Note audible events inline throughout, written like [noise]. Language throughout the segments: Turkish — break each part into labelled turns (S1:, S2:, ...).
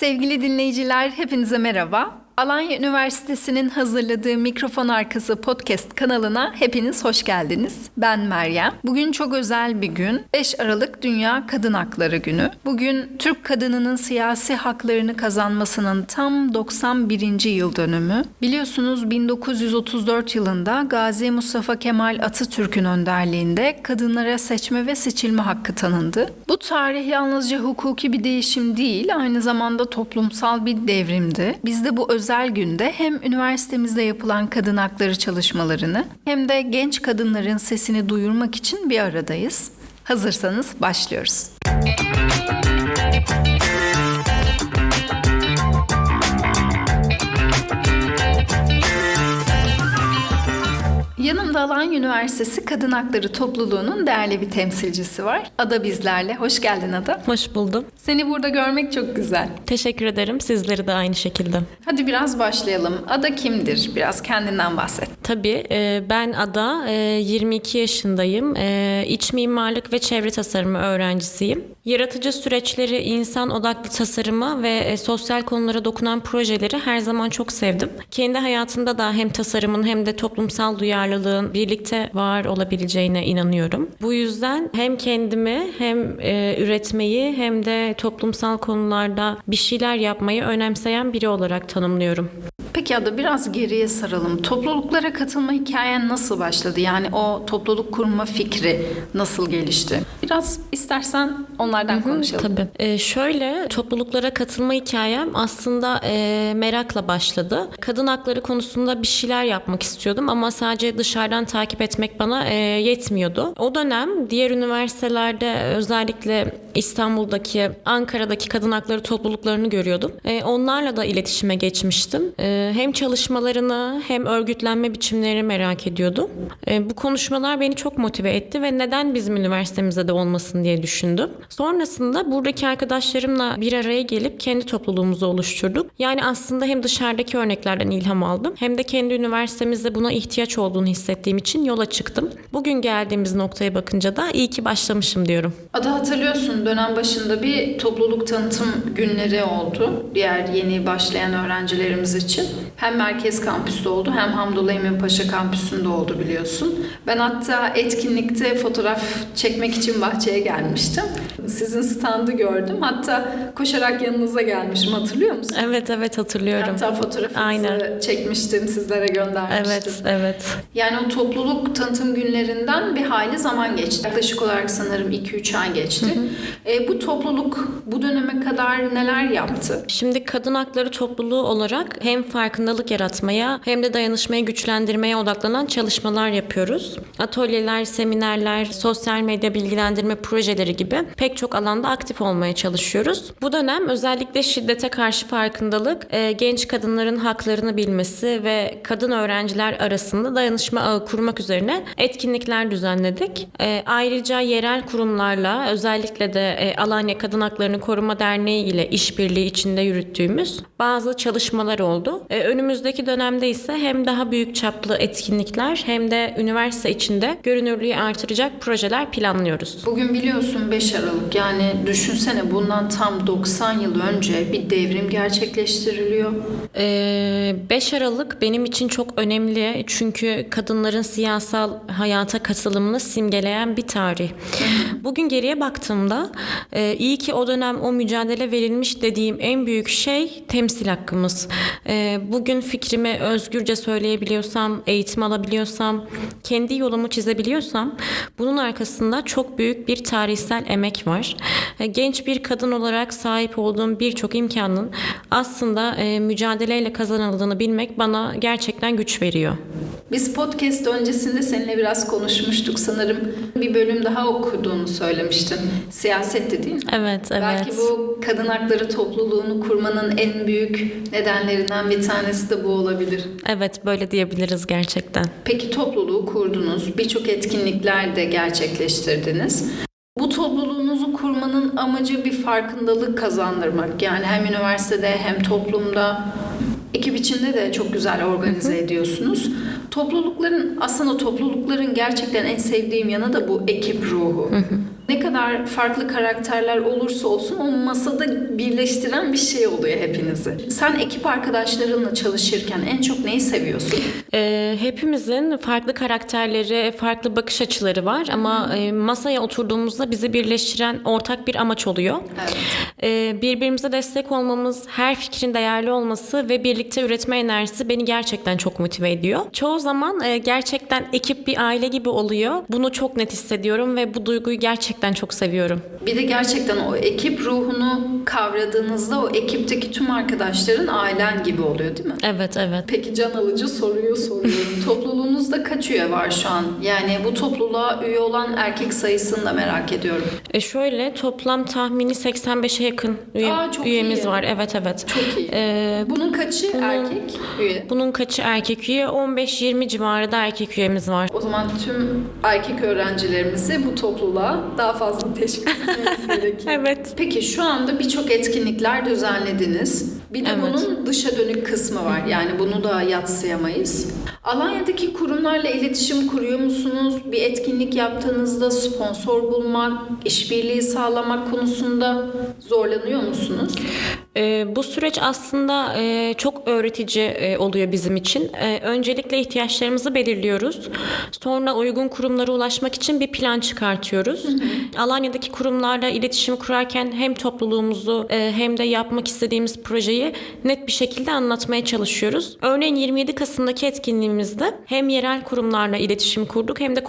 S1: Sevgili dinleyiciler, hepinize merhaba. Alanya Üniversitesi'nin hazırladığı Mikrofon Arkası podcast kanalına hepiniz hoş geldiniz. Ben Meryem. Bugün çok özel bir gün. 5 Aralık Dünya Kadın Hakları Günü. Bugün Türk kadınının siyasi haklarını kazanmasının tam 91. yıl dönümü. Biliyorsunuz 1934 yılında Gazi Mustafa Kemal Atatürk'ün önderliğinde kadınlara seçme ve seçilme hakkı tanındı. Bu tarih yalnızca hukuki bir değişim değil, aynı zamanda toplumsal bir devrimdi. Biz de bu özel günde hem üniversitemizde yapılan kadın hakları çalışmalarını hem de genç kadınların sesini duyurmak için bir aradayız. Hazırsanız başlıyoruz. Yanımda Alanya Üniversitesi Kadın Hakları Topluluğu'nun değerli bir temsilcisi var. Ada bizlerle. Hoş geldin Ada.
S2: Hoş buldum.
S1: Seni burada görmek çok güzel.
S2: Teşekkür ederim. Sizleri de aynı şekilde.
S1: Hadi biraz başlayalım. Ada kimdir? Biraz kendinden bahset.
S2: Tabii e, ben Ada, e, 22 yaşındayım. E, İç mimarlık ve çevre tasarımı öğrencisiyim. Yaratıcı süreçleri, insan odaklı tasarımı ve e, sosyal konulara dokunan projeleri her zaman çok sevdim. Kendi hayatımda da hem tasarımın hem de toplumsal duyarlılığın birlikte var olabileceğine inanıyorum. Bu yüzden hem kendimi hem e, üretmeyi hem de toplumsal konularda bir şeyler yapmayı önemseyen biri olarak tanımlıyorum.
S1: Peki Ada biraz geriye saralım. Topluluklara katılma hikayen nasıl başladı? Yani o topluluk kurma fikri nasıl gelişti? Biraz istersen onlardan konuşalım.
S2: Tabii. Ee, şöyle topluluklara katılma hikayem aslında e, merakla başladı. Kadın hakları konusunda bir şeyler yapmak istiyordum ama sadece dışarıdan takip etmek bana e, yetmiyordu. O dönem diğer üniversitelerde özellikle İstanbul'daki, Ankara'daki kadın hakları topluluklarını görüyordum. E, onlarla da iletişime geçmiştim. E, hem çalışmalarını hem örgütlenme biçimlerini merak ediyordum. E, bu konuşmalar beni çok motive etti ve neden bizim üniversitemizde de olmasın diye düşündüm. Sonrasında buradaki arkadaşlarımla bir araya gelip kendi topluluğumuzu oluşturduk. Yani aslında hem dışarıdaki örneklerden ilham aldım hem de kendi üniversitemizde buna ihtiyaç olduğunu hissettiğim için yola çıktım. Bugün geldiğimiz noktaya bakınca da iyi ki başlamışım diyorum.
S1: Ada hatırlıyorsun dönem başında bir topluluk tanıtım günleri oldu. Diğer yeni başlayan öğrencilerimiz için. Hem merkez kampüste oldu hem Hamdullah Emin Paşa kampüsünde oldu biliyorsun. Ben hatta etkinlikte fotoğraf çekmek için bahçeye gelmiştim. Sizin standı gördüm. Hatta koşarak yanınıza gelmişim hatırlıyor musun?
S2: Evet evet hatırlıyorum.
S1: Hatta fotoğrafınızı
S2: Aynen.
S1: çekmiştim, sizlere göndermiştim.
S2: Evet evet.
S1: Yani o topluluk tanıtım günlerinden bir hayli zaman geçti. Yaklaşık olarak sanırım 2-3 ay geçti. E, bu topluluk bu döneme kadar neler yaptı?
S2: Şimdi kadın hakları topluluğu olarak hem farkındalık yaratmaya hem de dayanışmayı güçlendirmeye odaklanan çalışmalar yapıyoruz. Atölyeler, seminerler, sosyal medya bilgilendirme projeleri gibi pek çok alanda aktif olmaya çalışıyoruz. Bu dönem özellikle şiddete karşı farkındalık, e, genç kadınların haklarını bilmesi ve kadın öğrenciler arasında dayanışma ağı kurmak üzerine etkinlikler düzenledik. E, Ayrıca yerel kurumlarla özellikle de e, Alanya Kadın Haklarını Koruma Derneği ile işbirliği içinde yürüttüğümüz bazı çalışmalar oldu. Önümüzdeki dönemde ise hem daha büyük çaplı etkinlikler hem de üniversite içinde görünürlüğü artıracak projeler planlıyoruz.
S1: Bugün biliyorsun 5 Aralık yani düşünsene bundan tam 90 yıl önce bir devrim gerçekleştiriliyor.
S2: Ee, 5 Aralık benim için çok önemli çünkü kadınların siyasal hayata katılımını simgeleyen bir tarih. Bugün geriye baktığımda e, iyi ki o dönem o mücadele verilmiş dediğim en büyük şey temsil hakkımız. E, bugün fikrimi özgürce söyleyebiliyorsam, eğitim alabiliyorsam, kendi yolumu çizebiliyorsam bunun arkasında çok büyük bir tarihsel emek var. E, genç bir kadın olarak sahip olduğum birçok imkanın aslında e, mücadeleyle kazanıldığını bilmek bana gerçekten güç veriyor.
S1: Biz podcast öncesinde seninle biraz konuşmuştuk sanırım. Bir bölüm daha okuduğunu söylemiştin. Siyasetti değil mi?
S2: Evet, evet.
S1: Belki bu kadın hakları topluluğunu kurmanın en büyük nedenlerinden bir tanesi de bu olabilir.
S2: Evet, böyle diyebiliriz gerçekten.
S1: Peki topluluğu kurdunuz, birçok etkinlikler de gerçekleştirdiniz. Bu topluluğunuzu kurmanın amacı bir farkındalık kazandırmak. Yani hem üniversitede hem toplumda ekip içinde de çok güzel organize ediyorsunuz. Toplulukların aslında toplulukların gerçekten en sevdiğim yanı da bu ekip ruhu. Ne kadar farklı karakterler olursa olsun o masada birleştiren bir şey oluyor hepinizi. Sen ekip arkadaşlarınla çalışırken en çok neyi seviyorsun?
S2: Ee, hepimizin farklı karakterleri, farklı bakış açıları var ama e, masaya oturduğumuzda bizi birleştiren ortak bir amaç oluyor.
S1: Evet.
S2: Ee, birbirimize destek olmamız, her fikrin değerli olması ve birlikte üretme enerjisi beni gerçekten çok motive ediyor. Çoğu zaman e, gerçekten ekip bir aile gibi oluyor. Bunu çok net hissediyorum ve bu duyguyu gerçekten çok seviyorum.
S1: Bir de gerçekten o ekip ruhunu kavradığınızda o ekipteki tüm arkadaşların ailen gibi oluyor değil mi?
S2: Evet, evet.
S1: Peki can alıcı soruyu soruyorum. [laughs] Topluluğunuzda kaç üye var şu an? Yani bu topluluğa üye olan erkek sayısını da merak ediyorum.
S2: E şöyle toplam tahmini 85'e yakın üye-
S1: Aa, çok
S2: üyemiz
S1: iyi.
S2: var. Evet, evet.
S1: Çok iyi.
S2: Ee,
S1: Bunun kaçı erkek üye?
S2: bunun kaçı erkek üye? 15-20 civarı da erkek üyemiz var.
S1: O zaman tüm erkek öğrencilerimizi bu topluluğa daha fazla teşvik etmemiz [laughs] gerekiyor.
S2: Evet.
S1: Peki şu anda birçok etkinlikler düzenlediniz. Bir de
S2: Evet.
S1: bunun dışa dönük kısmı var. Yani bunu da yatsıyamayız. Alanya'daki kurumlarla iletişim kuruyor musunuz? Bir etkinlik yaptığınızda sponsor bulmak, işbirliği sağlamak konusunda zorlanıyor musunuz?
S2: Ee, bu süreç aslında e, çok öğretici e, oluyor bizim için. E, öncelikle ihtiyaçlarımızı belirliyoruz. Sonra uygun kurumlara ulaşmak için bir plan çıkartıyoruz. Alanya'daki kurumlarla iletişim kurarken hem topluluğumuzu e, hem de yapmak istediğimiz projeyi net bir şekilde anlatmaya çalışıyoruz. Örneğin 27 Kasım'daki etkinliğimizde hem yerel kurumlarla iletişim kurduk hem de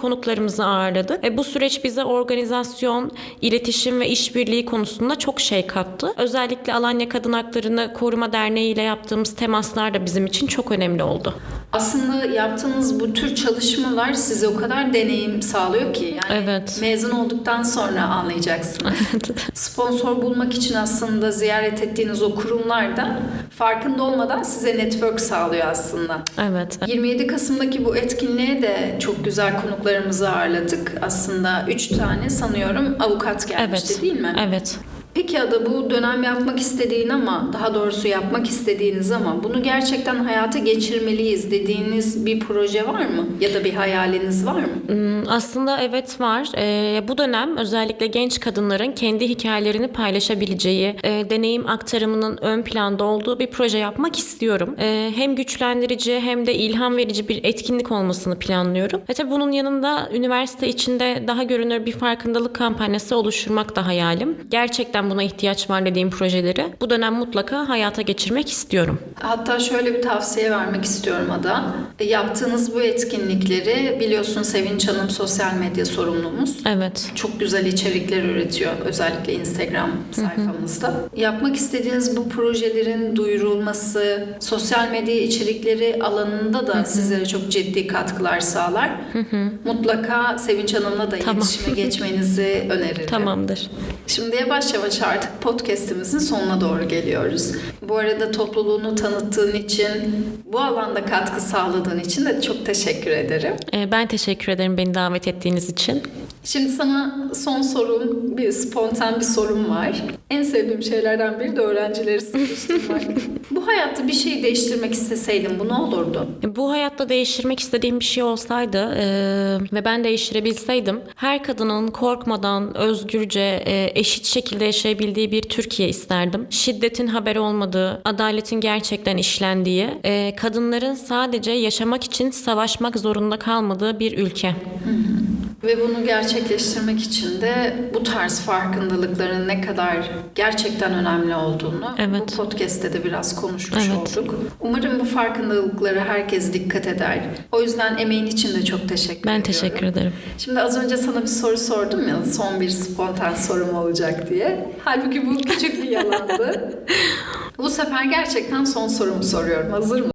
S2: konuklarımızı ağırladık. E, bu süreç bize organizasyon, iletişim ve işbirliği konusunda çok şey kattı. Özellikle Alanya Kadın Haklarını Koruma Derneği ile yaptığımız temaslar da bizim için çok önemli oldu.
S1: Aslında yaptığınız bu tür çalışmalar size o kadar deneyim sağlıyor ki. Yani
S2: Evet.
S1: mezun olduktan sonra anlayacaksınız. Sponsor bulmak için aslında ziyaret ettiğiniz o kurumlar da farkında olmadan size network sağlıyor aslında.
S2: evet.
S1: 27 Kasım'daki bu etkinliğe de çok güzel konuklarımızı ağırladık. Aslında 3 tane sanıyorum avukat gelmişti
S2: Evet.
S1: değil mi?
S2: Evet.
S1: Peki Ada bu dönem yapmak istediğin ama daha doğrusu yapmak istediğiniz ama bunu gerçekten hayata geçirmeliyiz dediğiniz bir proje var mı? Ya da bir hayaliniz var mı?
S2: Hmm, Aslında evet var. Ee, bu dönem özellikle genç kadınların kendi hikayelerini paylaşabileceği, e, deneyim aktarımının ön planda olduğu bir proje yapmak istiyorum. Ee, hem güçlendirici hem de ilham verici bir etkinlik olmasını planlıyorum. Ve tabii bunun yanında üniversite içinde daha görünür bir farkındalık kampanyası oluşturmak da hayalim. Gerçekten buna ihtiyaç var dediğim projeleri bu dönem mutlaka hayata geçirmek istiyorum.
S1: Hatta şöyle bir tavsiye vermek istiyorum Ada. E, Yaptığınız bu etkinlikleri biliyorsun Sevinç Hanım sosyal medya sorumlumuz.
S2: Evet.
S1: Çok güzel içerikler üretiyor özellikle Instagram sayfamızda. Yapmak istediğiniz bu projelerin duyurulması, sosyal medya içerikleri alanında da sizlere çok ciddi katkılar sağlar. Mutlaka Sevinç Hanım'la da
S2: Tamam.
S1: iletişime geçmenizi öneririm.
S2: Tamamdır.
S1: Şimdi yavaş yavaş artık podcast'imizin sonuna doğru geliyoruz. Bu arada topluluğunu tanıttığın için, bu alanda katkı sağladığın için de çok teşekkür ederim.
S2: Ee, ben teşekkür ederim beni davet ettiğiniz için.
S1: Şimdi sana son sorum, bir spontan bir sorum var. En sevdiğim şeylerden biri de öğrencileri sıkıştırmak. [laughs] bu hayatta bir şey değiştirmek isteseydin bu ne olurdu?
S2: Bu hayatta değiştirmek istediğim bir şey olsaydı e, ve ben değiştirebilseydim her kadının korkmadan özgürce e, eşit şekilde yaşayabildiği bir Türkiye isterdim. Şiddetin haberi olmadığı, adaletin gerçekten işlendiği, e, kadınların sadece yaşamak için savaşmak zorunda kalmadığı bir ülke.
S1: Ve bunu gerçekleştirmek için de bu tarz farkındalıkların ne kadar gerçekten önemli olduğunu
S2: Evet.
S1: bu podcast'te de biraz konuşmuş
S2: Evet.
S1: olduk. Umarım bu farkındalıklara herkes dikkat eder. O yüzden emeğin için de çok teşekkür
S2: Ben
S1: ediyorum.
S2: teşekkür ederim.
S1: Şimdi az önce sana bir soru sordum ya son bir spontan sorum olacak diye. Halbuki bu küçük bir yalandı. [laughs] bu sefer gerçekten son sorumu soruyorum. Hazır mısın?